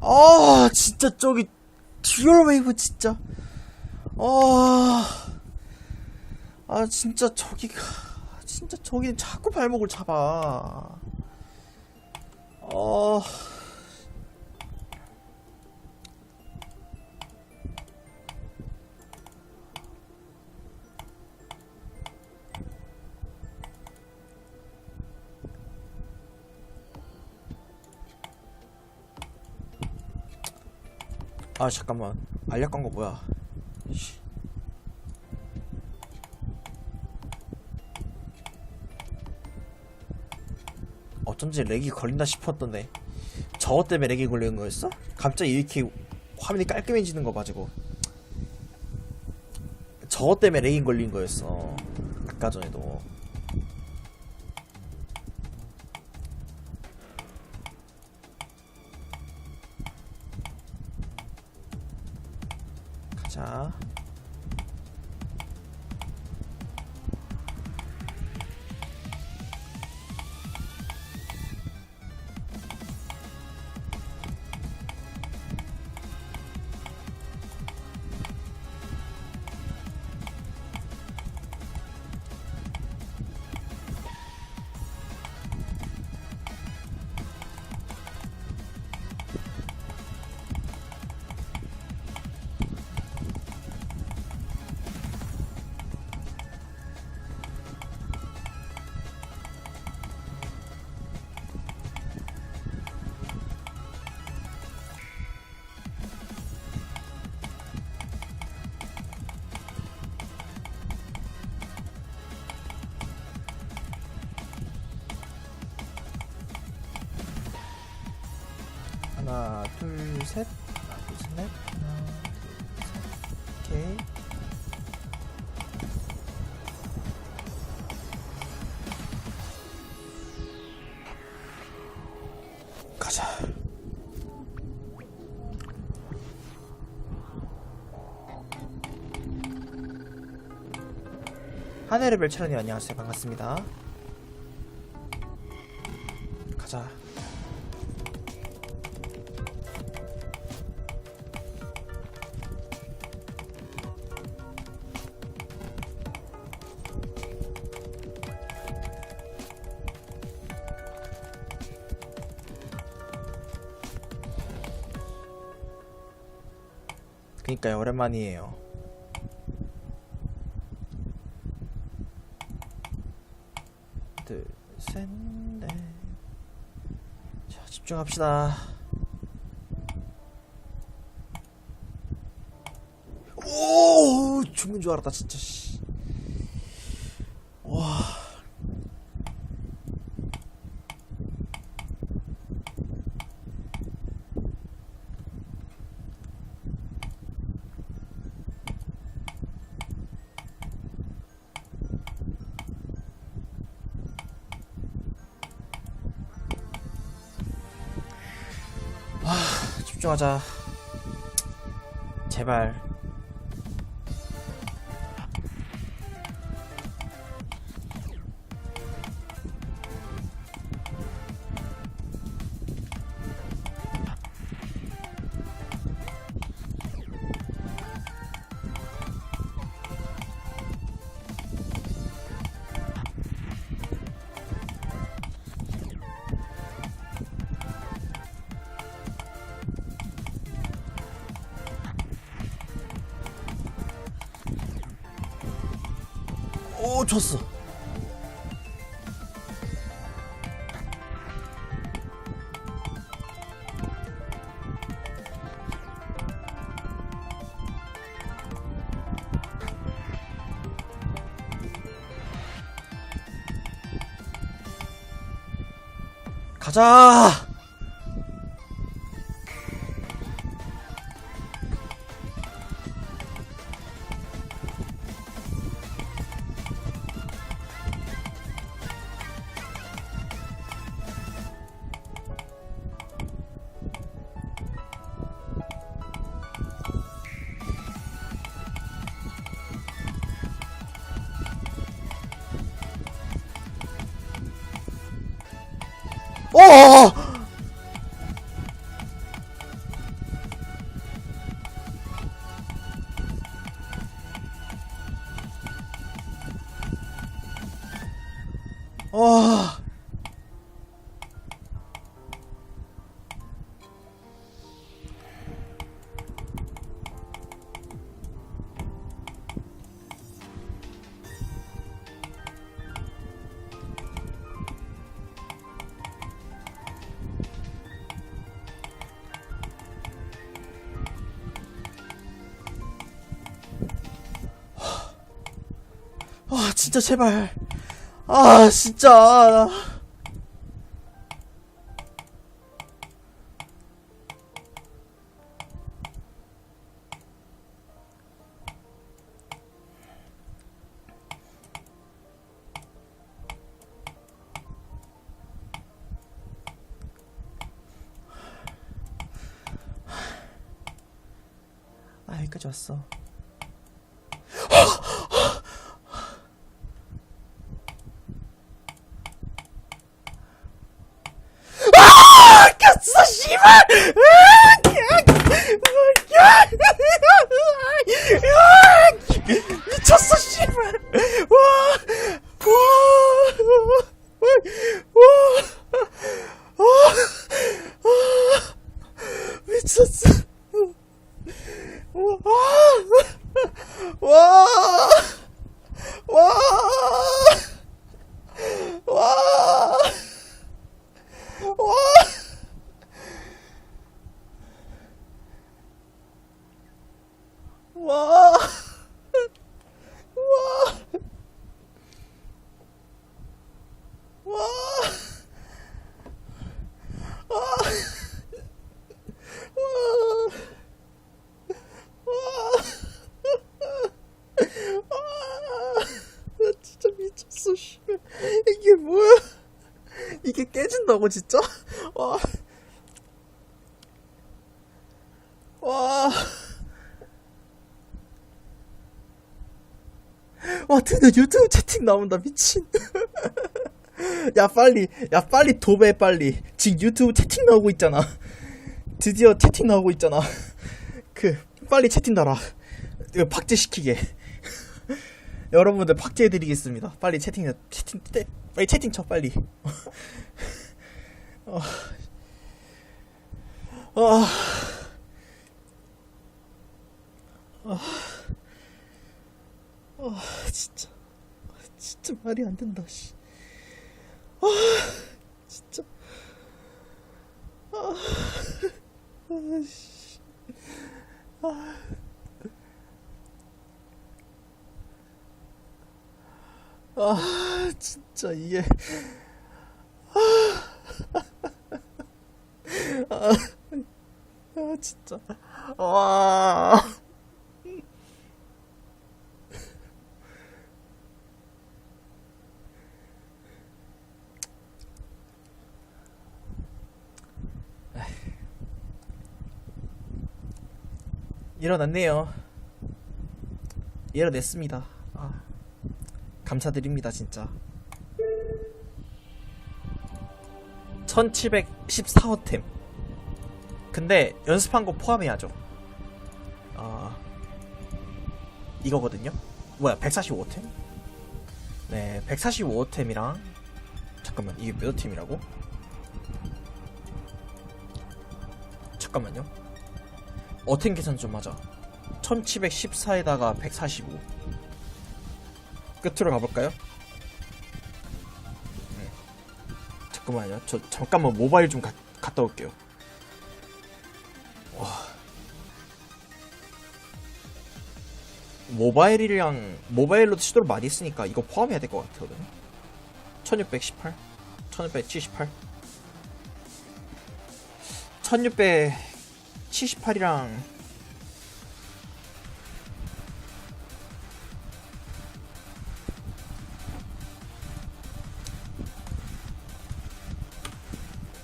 아 진짜 저기 듀얼 웨이브 진짜. 아, 아 진짜 저기가 진짜 저기는 자꾸 발목을 잡아. 어 아 잠깐만. 알약 광고 뭐야? 씨. 어쩐지 렉이 걸린다 싶었던데. 저것 때문에 렉이 걸리는 거였어? 갑자기 이렇게 화면이 깔끔해지는 거 가지고. 저것 때문에 렉이 걸린 거였어. 아까 전에도 가자 하나 둘셋. 하나 둘셋넷 하나 둘셋. 오케이. 가자. 하늘의 별차련님 안녕하세요. 반갑습니다 그니까요 오랜만이에요. 둘셋넷. 자 집중합시다. 오 죽는 줄 알았다 진짜 씨. 와 집중하자. 제발 오 졌어. 가자 어? 와. 진짜 제발. 아 진짜. 아 여기까지 왔어 씨발 미쳤어 씨발 와와와 미쳤어 와와와 와! 와! 와! 와! 나 진짜 미쳤어, 씨발. 이게 뭐야? 깨진다고 진짜? 와. 와. 와, 드디어 유튜브 채팅 나온다, 미친. 야, 빨리, 야, 빨리 도배, 빨리. 지금 유튜브 채팅 나오고 있잖아. 드디어 채팅 나오고 있잖아. 그, 빨리 채팅 달아. 이거 박제시키게. 여러분들 박제해드리겠습니다. 빨리 채팅, 채팅, 떼- 빨리 채팅 쳐, 빨리. 어. 아. 아. 아, 진짜. 진짜 말이 안 된다, 씨. 아, 진짜. 아, 아, 씨. 아. 아, 진짜 이게. 아 진짜. 와. 일어났네요. 일어났습니다. 아, 감사드립니다 진짜. 1714호템 근데 연습한 거 포함해야죠. 아 이거거든요. 뭐야 145템? 네 145템이랑 잠깐만 이게 몇 템이라고? 잠깐만요. 어템 계산 좀 하자. 1714에다가 145 끝으로 가볼까요? 네. 잠깐만요. 저 잠깐만 모바일 좀 가- 갔다 올게요. 모바일이랑 모바일로 시도를 많이 했으니까 이거 포함해야 될 것 같거든. 1618, 1678, 1678이랑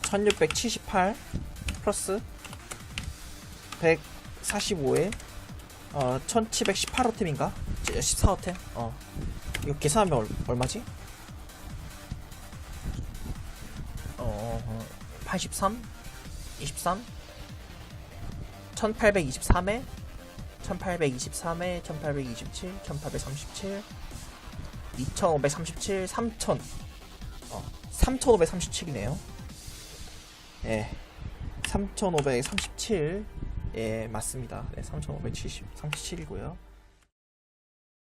(1678) 플러스 145에 어, 1718호템인가? 14호템? 어. 이거 계산하면 얼, 얼마지? 어, 어, 83? 23? 1823에 1823에 1827, 1837, 2537, 3000 3537이네요. 예. 3537. 예, 맞습니다. 네, 3570, 37이고요.